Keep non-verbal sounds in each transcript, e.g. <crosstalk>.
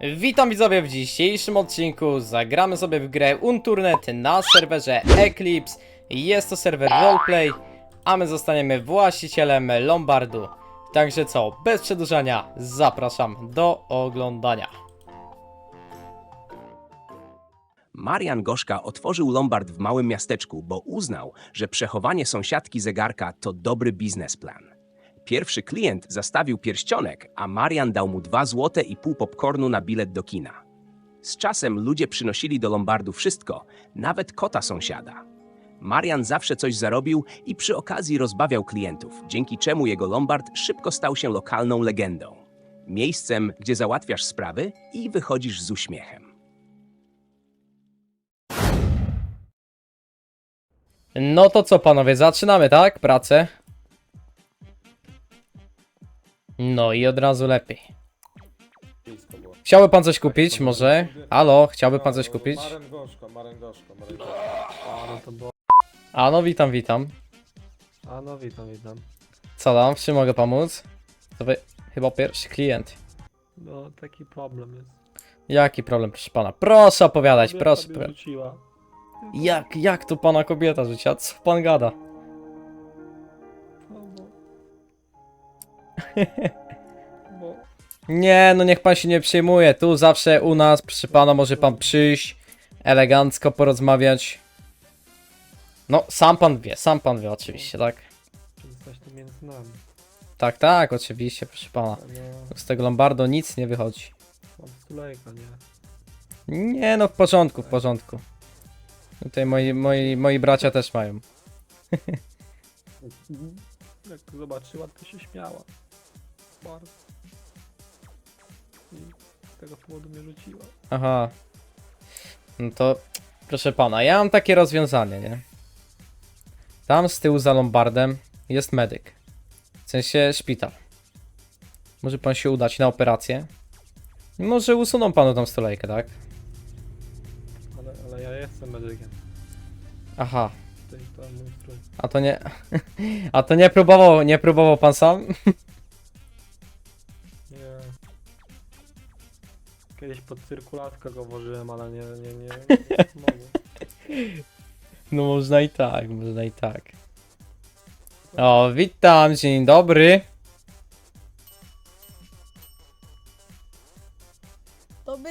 Witam widzowie w dzisiejszym odcinku. Zagramy sobie w grę Unturnet na serwerze Eclipse. Jest to serwer roleplay, a my zostaniemy właścicielem Lombardu. Także co, bez przedłużania, zapraszam do oglądania. Marian Gorzka otworzył lombard w małym miasteczku, bo uznał, że przechowanie sąsiadki zegarka to dobry biznesplan. Pierwszy klient zastawił pierścionek, a Marian dał mu dwa złote i pół popcornu na bilet do kina. Z czasem ludzie przynosili do lombardu wszystko, nawet kota sąsiada. Marian zawsze coś zarobił i przy okazji rozbawiał klientów, dzięki czemu jego lombard szybko stał się lokalną legendą. Miejscem, gdzie załatwiasz sprawy i wychodzisz z uśmiechem. No to co panowie, zaczynamy, tak? Pracę. No i od razu lepiej. Chciałby pan coś kupić, może? Halo, chciałby pan coś kupić? Maren gorzko, maren gorzko, maren gorzko. A no to było. A no witam, witam. A no witam, witam. Co tam, w czym mogę pomóc? To wy chyba pierwszy klient. No taki problem jest. Jaki problem, proszę pana? Proszę opowiadać, Kobieta proszę. mnie proszę. rzuciła. Jak, jak tu pana kobieta życia? Co pan gada? Bo... Nie, no niech pan się nie przejmuje. Tu zawsze u nas, proszę pana, może pan przyjść, elegancko porozmawiać. No, sam pan wie, sam pan wie oczywiście, tak? Coś tu między nami. Tak, tak, oczywiście, proszę pana. No, Z tego Lombardo nic nie wychodzi. mam stulejka, nie? Nie, no w porządku, w porządku. Tutaj moi, moi, moi bracia też mają. <laughs> Jak zobaczyła, to się śmiała. Bardzo. I z tego powodu mnie rzuciła. Aha. No to, proszę pana, ja mam takie rozwiązanie, nie? Tam z tyłu za Lombardem jest medyk. W sensie szpital. Może pan się udać na operację. Może usuną panu tą stolejkę, tak? Ale, ale ja jestem medykiem. Aha. To jest to mój strój. A to nie. <laughs> A to nie próbował, nie próbował pan sam? <laughs> Kiedyś pod cyrkulatkę go włożyłem, ale nie, nie, nie, nie <laughs> mogłem. No można i tak, można i tak. O, witam, dzień dobry. To by.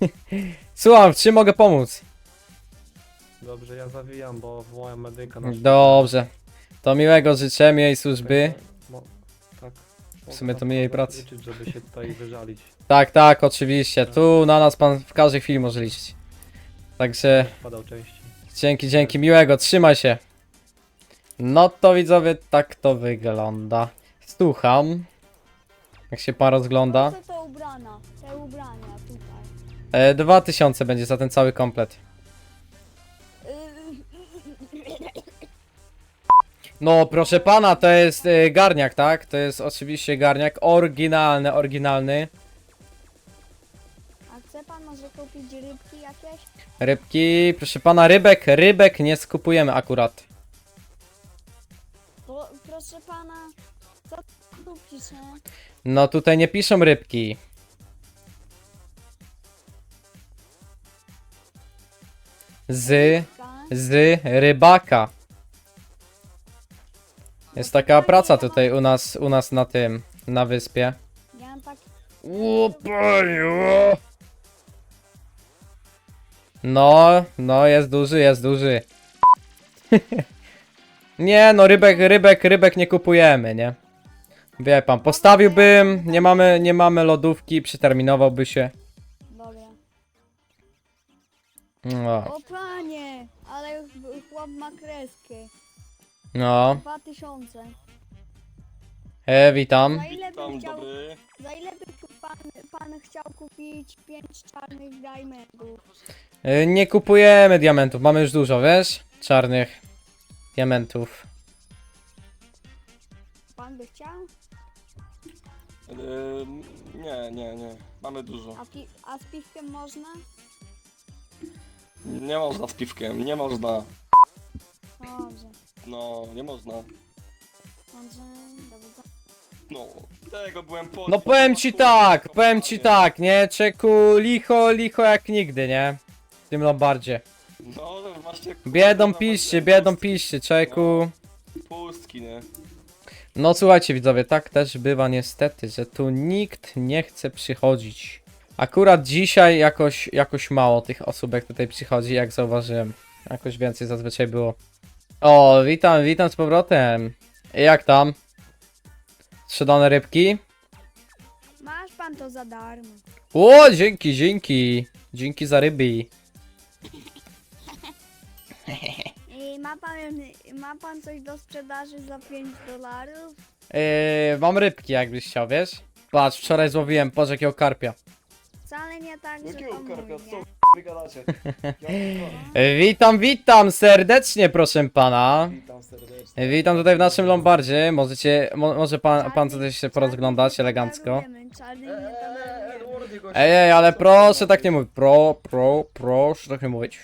<laughs> Słucham, w czym mogę pomóc? Dobrze, ja zawijam, bo wołałem medyka na Dobrze. To miłego życzę, miłej służby. W sumie to mniej pracy. Liczyć, żeby się tutaj wyżalić. Tak, tak, oczywiście. Tu na nas pan w każdej chwili może liczyć. Także Padał częściej. dzięki, dzięki, miłego, trzymaj się. No to widzowie, tak to wygląda. Słucham. Jak się pan rozgląda? Co to ubrana? Te ubrania tutaj. E, 2000 będzie za ten cały komplet. No, proszę pana, to jest e, garniak, tak? To jest oczywiście garniak oryginalny, oryginalny. A chce pan może kupić rybki jakieś? Rybki, proszę pana, rybek, rybek nie skupujemy akurat. Bo proszę pana, co tu pisze? No tutaj nie piszą rybki. Z, z rybaka. Jest taka praca tutaj u nas, u nas na tym, na wyspie. Ja mam tak. O paniu! No, no jest duży, jest duży. <laughs> nie no, rybek, rybek, rybek nie kupujemy, nie? Wie pan, postawiłbym, nie mamy, nie mamy lodówki, przeterminowałby się. Dobra. No, O panie! Ale chłop ma kreskę. No. 2000. E, witam. Za ile by chciał. Za ile by tu pan, pan chciał kupić 5 czarnych diamentów? E, nie kupujemy diamentów, mamy już dużo, wiesz? Czarnych diamentów. Pan by chciał? Yy, nie, nie, nie. Mamy dużo. A, pi- a z piwkiem można? Nie można z piwkiem, nie można. Dobrze. No, nie można. No, tego byłem po. No powiem ci tak, powiem ci tak, nie? Czeku, licho, licho jak nigdy, nie? W tym Lombardzie. No, właśnie. Biedą piście, właśnie biedą pustki, piście, czeku. Pustki, nie? No słuchajcie widzowie, tak też bywa niestety, że tu nikt nie chce przychodzić. Akurat dzisiaj jakoś, jakoś mało tych osób jak tutaj przychodzi, jak zauważyłem. Jakoś więcej zazwyczaj było. O, witam, witam z powrotem. Jak tam? Sprzedane rybki? Masz pan to za darmo. O, dzięki, dzięki. Dzięki za ryby. <laughs> I ma pan, ma pan coś do sprzedaży za 5 dolarów? Yy, mam rybki jakbyś chciał, wiesz? Patrz, wczoraj złowiłem, patrz jakiego karpia. Wcale nie tak, że Jakiego karpia, co Witam, witam serdecznie, proszę pana. Witam serdecznie. Witam tutaj w naszym Lombardzie. Możecie, mo, może pan, pan tutaj się porozglądać elegancko. Czarny nie tolerujemy. Ej, ej, ale proszę tak nie mówić. Pro, pro, proszę tak nie mówić.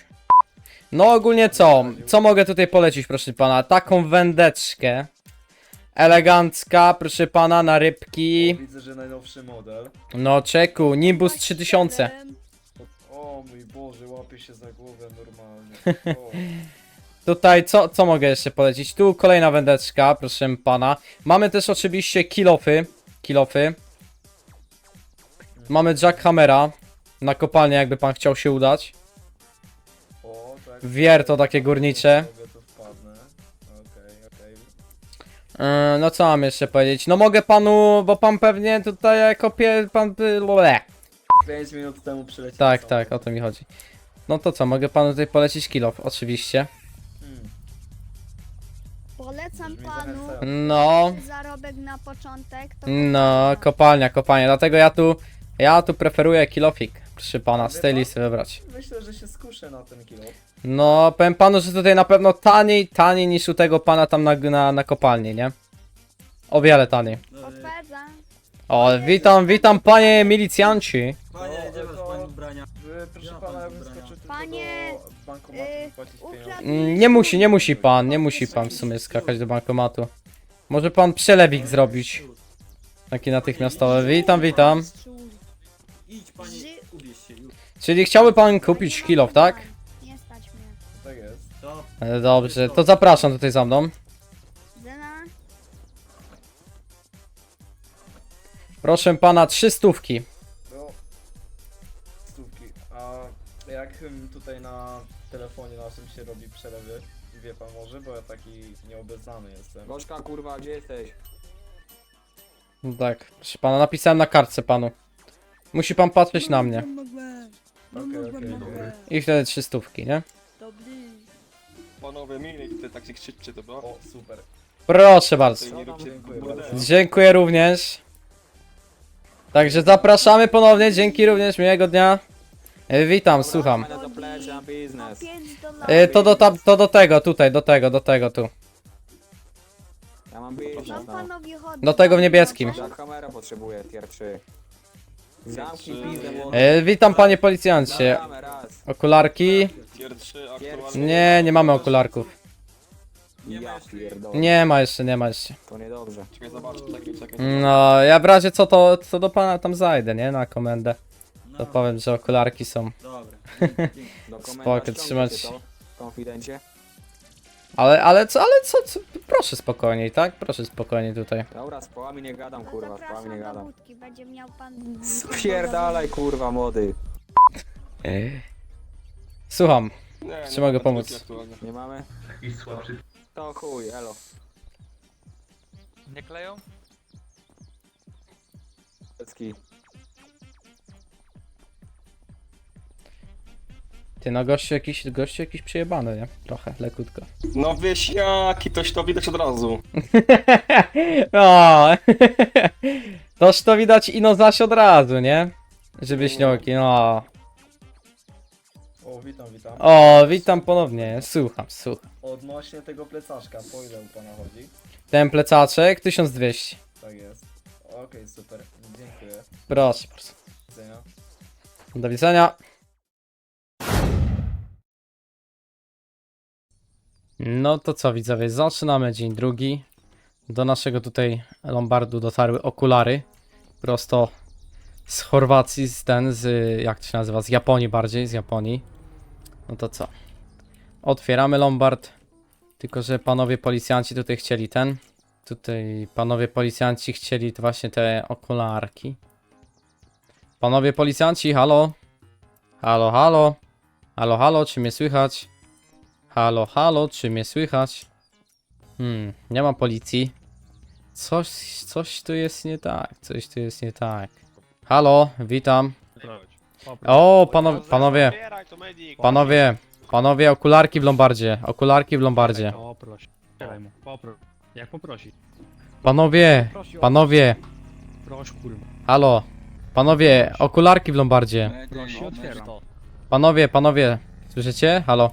No ogólnie co? Co mogę tutaj polecić, proszę pana? Taką wędeczkę. Elegancka, proszę pana, na rybki. Widzę, że najnowszy model. No czeku, Nimbus 3000. Mój Boże, łapie się za głowę normalnie. <laughs> O, Tutaj co, co mogę jeszcze polecić? Tu kolejna wędeczka, proszę pana. Mamy też oczywiście kilofy. Kilofy. Mamy jackhammera. Na kopalnię jakby pan chciał się udać. o, tak. Wierto takie górnicze. Sobie tu wpadnę. Okej, okej. Yy, no co mam jeszcze powiedzieć? No mogę panu, bo pan pewnie tutaj kopie, pan... by-. 5 minut temu przyleciał. Tak, tak, o to mi chodzi. No to co, mogę panu tutaj polecić kilof, oczywiście. Hmm, Polecam brzmi panu zachęcająco. No, zarobek na początek. To no, kopalnia. kopalnia, kopalnia, dlatego ja tu, ja tu preferuję kilofik, proszę pana, z tej listy wybrać. Myślę, że się skuszę na ten kilo. No, powiem panu, że tutaj na pewno taniej, taniej niż u tego pana tam na, na, na kopalni, nie? O wiele taniej. Potwierdzam. O, witam, witam panie milicjanci. Panie, to- pani ubrania? Wy, Proszę Ja pana, pan skoczył tylko Panie, do bankomatu y, wypłacić ukradł- pieniądze. Mm, Nie musi, nie musi pan, nie musi pan w sumie skakać do bankomatu. Może pan przelewik zrobić. Taki natychmiastowy. Witam, witam. Idź pani, Ży- ubierz się już. Czyli chciałby pan kupić kilof, tak? Nie stać mnie. Tak jest. To E, Dobrze, to zapraszam tutaj za mną. Zena? Proszę pana, trzy stówki. Się robi przelewy? Wie pan może, bo ja taki nieobeznany jestem. Gorzka kurwa, gdzie jesteś? No Tak, proszę pana, napisałem na kartce panu. Musi pan patrzeć na mnie. Okej, okej, dobra. I wtedy trzy stówki, nie? Panowie, mili, tutaj tak się krzyczcie, dobra? O, super. Proszę bardzo. Tutaj nie róbcie Dziękuję burdelu. Dziękuję również. Także zapraszamy ponownie, dzięki również, miłego dnia. E, Witam, słucham. Fajne to plecy na biznes. 5 dolarów. E, To do, tam, to do tego, tutaj, do tego, do tego, tu. Ja mam No no. panowie. Do tego w niebieskim. Potrzebuję, tier 3. Zamknij Tier pizdę, trzy. młody. E, Witam panie policjancie. Raz. Okularki? Tier 3 aktualnie. Nie, nie mamy okularków. Ja pierdolę. Nie ma jeszcze, nie ma jeszcze. To niedobrze. Czekaj, zobaczę, czekaj, czekaj. No, ja w razie co to, co do pana tam zajdę, nie? Na komendę. No, To powiem, że okularki są. dobra. <laughs> Dzięki, Spoko, trzymać ściągnijcie to, Konfidencie. Ale, ale co, ale co, co? Proszę spokojniej, tak? Proszę spokojniej tutaj. Dobra, z połami nie gadam, No kurwa, z połami zapraszam nie do gadam. budki, będzie miał pan... Spierdalaj, kurwa, młody. Słucham. Nie, nie Czy mogę mamy pomóc? aktualnie. Nie mamy? To chuj, elo. Nie kleją? Lecki. Ty no gościu jakiś, gościu jakiś przejebany, nie? Trochę, lekutko. No wieśniaki, toś to widać od razu. <laughs> No. <laughs> Toż to widać ino zaś od razu, nie? Że wieśnioki, no. O, witam, witam. O, witam ponownie. Słucham, słucham. Odnośnie tego plecaczka, po ile u pana chodzi? Ten plecaczek 1200. Tak jest. Okej, super. Dziękuję. Proszę bardzo. Do widzenia. Do widzenia. No to co widzowie, zaczynamy dzień drugi. Do naszego tutaj Lombardu dotarły okulary. Prosto z Chorwacji, z ten, z, jak to się nazywa, z Japonii bardziej, z Japonii. No to co? Otwieramy Lombard. Tylko, że panowie policjanci tutaj chcieli ten. Tutaj panowie policjanci chcieli właśnie te okularki. Panowie policjanci, halo? Halo, halo? Halo, halo, czy mnie słychać? Halo, halo, czy mnie słychać? Hmm, nie ma policji. Coś, coś tu jest nie tak, coś tu jest nie tak. Halo, witam. O, panowie, panowie, panowie, panowie, okularki w Lombardzie, okularki w Lombardzie. Poproś. Poproś. Jak poprosi? Panowie, panowie, Proś kurwa. halo. Panowie, okularki w Lombardzie. Prosi, otwieram. Panowie, panowie, słyszycie? Halo.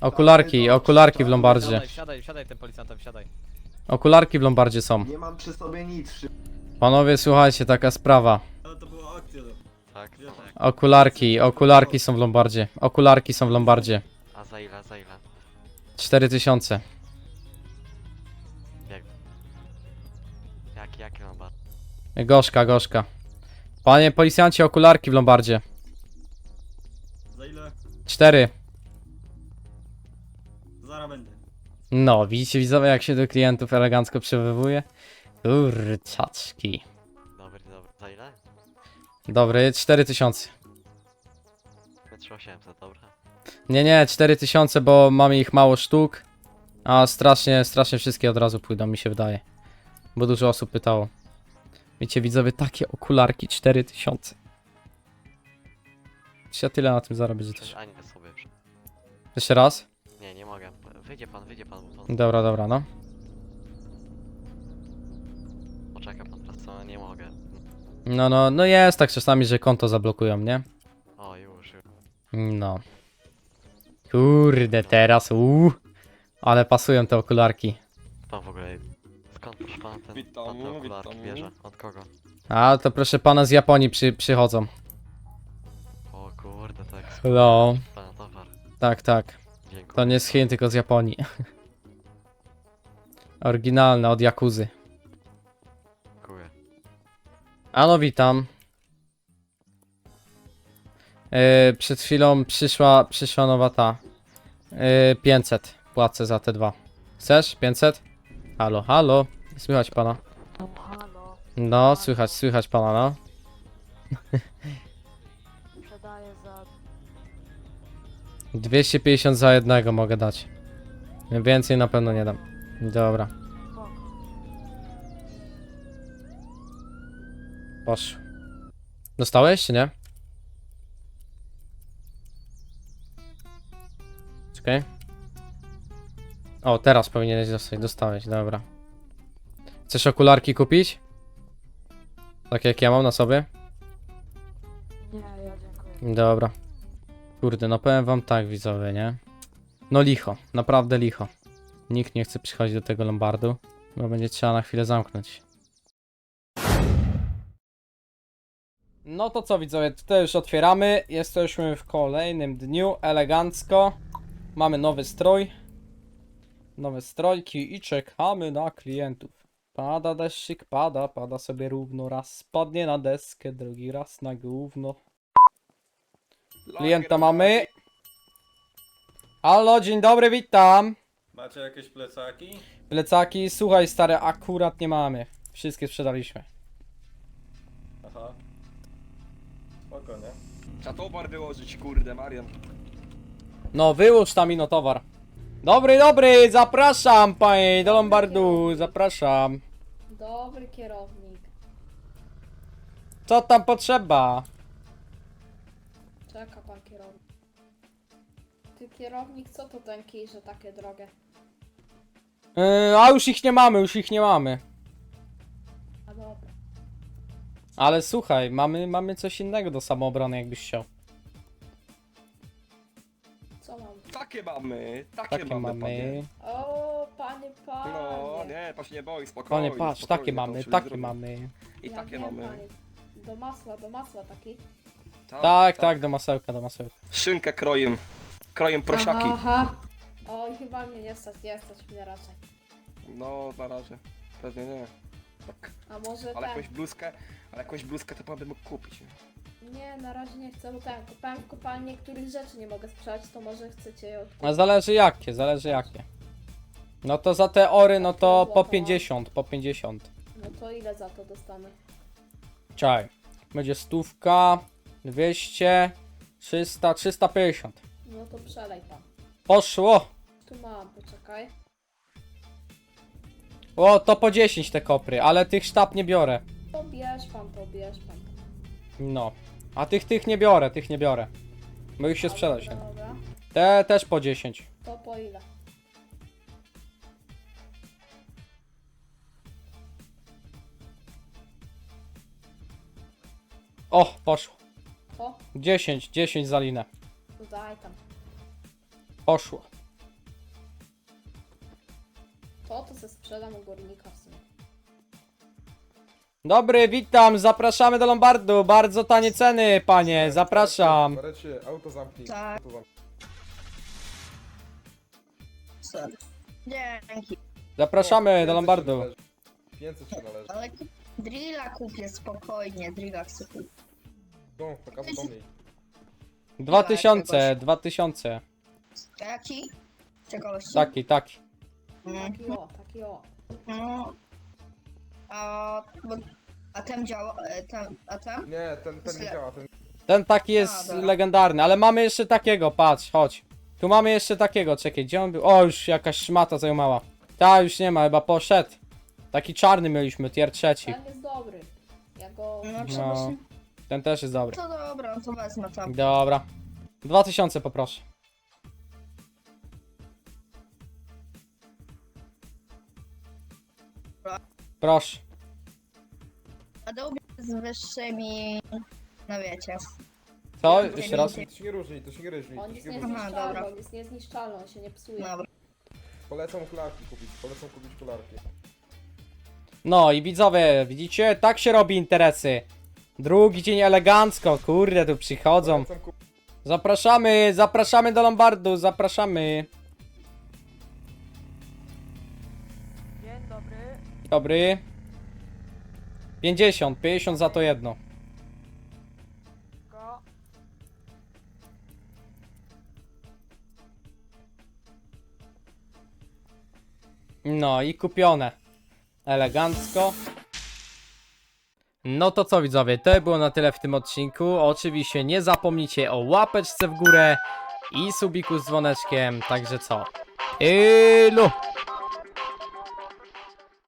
Okularki, okularki w Lombardzie. Siadaj, siadaj, siadaj tym policjantem, siadaj. Okularki w Lombardzie są. Nie mam przy sobie nic. Panowie, słuchajcie, taka sprawa. Ale to była akcja. no. Tak, tak. Okularki, okularki są w Lombardzie. Okularki są w Lombardzie. A za ile, za ile? 4000. Jak? Jaki, jaki mam bar? Gorzka, gorzka. Panie policjancie, okularki w Lombardzie. Za ile? 4. No, widzicie widzowie, jak się do klientów elegancko przewywuje? Kurczaczki. Dobry, dobry. Za ile? Dobry, 4000. Metr 800, dobra. Nie, nie, 4000, bo mamy ich mało sztuk. A strasznie, strasznie wszystkie od razu pójdą, mi się wydaje. Bo dużo osób pytało. Wiecie, widzowie, takie okularki 4000. Czy ja tyle na tym zarobię, że też. Sobie. Jeszcze raz? Wyjdzie pan, wyjdzie pan, bo pan... Dobra, dobra, no. Poczeka pan teraz, co? Nie mogę. No, no, no jest tak czasami, że konto zablokują, nie? O, już, już. No. Kurde, teraz, uuu. Ale pasują te okularki. Pan w ogóle... Skąd proszę pana ten, Witam, pan te okularki witam. bierze? Od kogo? A, to proszę pana z Japonii przy, przychodzą. O kurde, tak. No, Pana towar. tak, tak. To nie z Chin, tylko z Japonii. <laughs> Oryginalne, od Jakuzy. Dziękuję. Ano, witam. Yy, przed chwilą przyszła, przyszła nowa ta. Yy, 500 płacę za te dwa. Chcesz? 500? Halo, halo. Słychać pana. No, słychać, słychać pana, no. <laughs> 250 za jednego mogę dać. Więcej na pewno nie dam. Dobra. Poszło. Dostałeś, czy nie? Czekaj. O, teraz powinieneś dostać. Dostałeś, dobra. Chcesz okularki kupić? Tak jak ja mam na sobie? Nie, ja dziękuję. Dobra. Kurde, no powiem wam tak, widzowie, nie? No licho, naprawdę licho. Nikt nie chce przychodzić do tego Lombardu, bo będzie trzeba na chwilę zamknąć. No to co widzowie, tutaj już otwieramy. Jesteśmy w kolejnym dniu, elegancko. Mamy nowy strój. Nowe strojki i czekamy na klientów. Pada deszczyk, pada, pada sobie równo. Raz spadnie na deskę, drugi raz na gówno. Klienta mamy. Halo, dzień dobry, witam. Macie jakieś plecaki? Plecaki, słuchaj stary, akurat nie mamy. Wszystkie sprzedaliśmy. Aha. Spoko, nie? Trzeba towar wyłożyć, kurde, Marian. No, wyłóż tam ino towar. Dobry, dobry, zapraszam pani do Lombardu, zapraszam. Dobry kierownik. Co tam potrzeba? Kierownik, co to ten kij, że takie drogie? Yy, a już ich nie mamy, już ich nie mamy. A dobra. Ale słuchaj, mamy, mamy coś innego do samoobrony, jakbyś chciał. Co mam? Takie mamy, takie, Takie mamy, mamy. panie. O, panie, panie. No, nie, pan się nie boi, spokojnie. Panie, patrz, spokojnie, takie to mamy, takie zrobię. mamy. I Ja takie wiem, mamy. panie. Do masła, do masła taki. Tak, tak, do masełka, do masełka. Szynkę krojem, krojem prosiaki. Aha, aha. Oj, chyba mnie nie stać, nie stać mnie raczej. No, na razie. Pewnie nie. Tak. A może Ale ten... jakąś bluzkę, ale jakąś bluzkę to pan by mógł kupić. nie? Nie, na razie nie chcę, bo ten, kupałem w kopalni, których rzeczy nie mogę sprzedać, to może chcecie je odkupić. A zależy jakie, zależy jakie. No to za te ory, no to po 50, po 50. No to ile za to dostanę? Czaj. Będzie stówka, 200, 300, 350. No to przelej pan. Poszło! Tu mam, poczekaj. O, to po 10 te kopry, ale tych sztab nie biorę. To bierz pan, to bierz pan. No. A tych, tych nie biorę, tych nie biorę. Bo ich się sprzedać nie da. Dobra, Te też po 10. to po ile? O, poszło. To? 10, 10 za linę. Daj tam. Poszło. To to se sprzedam u górnika w sumie. Dobry, witam, zapraszamy do Lombardu. Bardzo tanie ceny, panie, zapraszam. Marecie, auto zamknij. Tak. Auto zamknij. Dzięki. Zapraszamy do Lombardu. 500 się należy. Ale drilla kupię spokojnie, drilla chcę kupić. No, taka pomniej. 2000, 2000. Jaki? Ciekawości? Taki, taki. Mm, Taki o, taki o. No. A, bo, a ten działa, e, ten, a ten? Nie, ten, ten nie Źle. działa, ten Ten taki jest dobra. legendarny, ale mamy jeszcze takiego, patrz, chodź. Tu mamy jeszcze takiego, czekaj, gdzie on był? O, już jakaś szmata zajmowała. Ta już nie ma, chyba poszedł. Taki czarny mieliśmy, tier trzeci. Ten jest dobry. Ja go... No, No. Ten też jest dobry. To dobra, to wezmę tam. Dobra. 2000 poproszę. Proszę. A dałbym z wyższymi, no wiecie. Co? Jeszcze raz? To się nie różni, to się nie różni. On To się jest nie różni. Aha, niezniszczalny, dobra. on jest niezniszczalny, on się nie psuje. Dobra. Polecam okularki kupić, polecam kupić okularki. No i widzowie, widzicie? Tak się robi interesy. Drugi dzień elegancko, kurde, tu przychodzą. Polecam. Zapraszamy, zapraszamy do Lombardu, zapraszamy. Dzień dobry. Dobry. 50, 50 za to jedno. Go. No i kupione. Elegancko. No to co widzowie, to było na tyle w tym odcinku. Oczywiście nie zapomnijcie o łapeczce w górę i subiku z dzwoneczkiem. Także co? Ilu!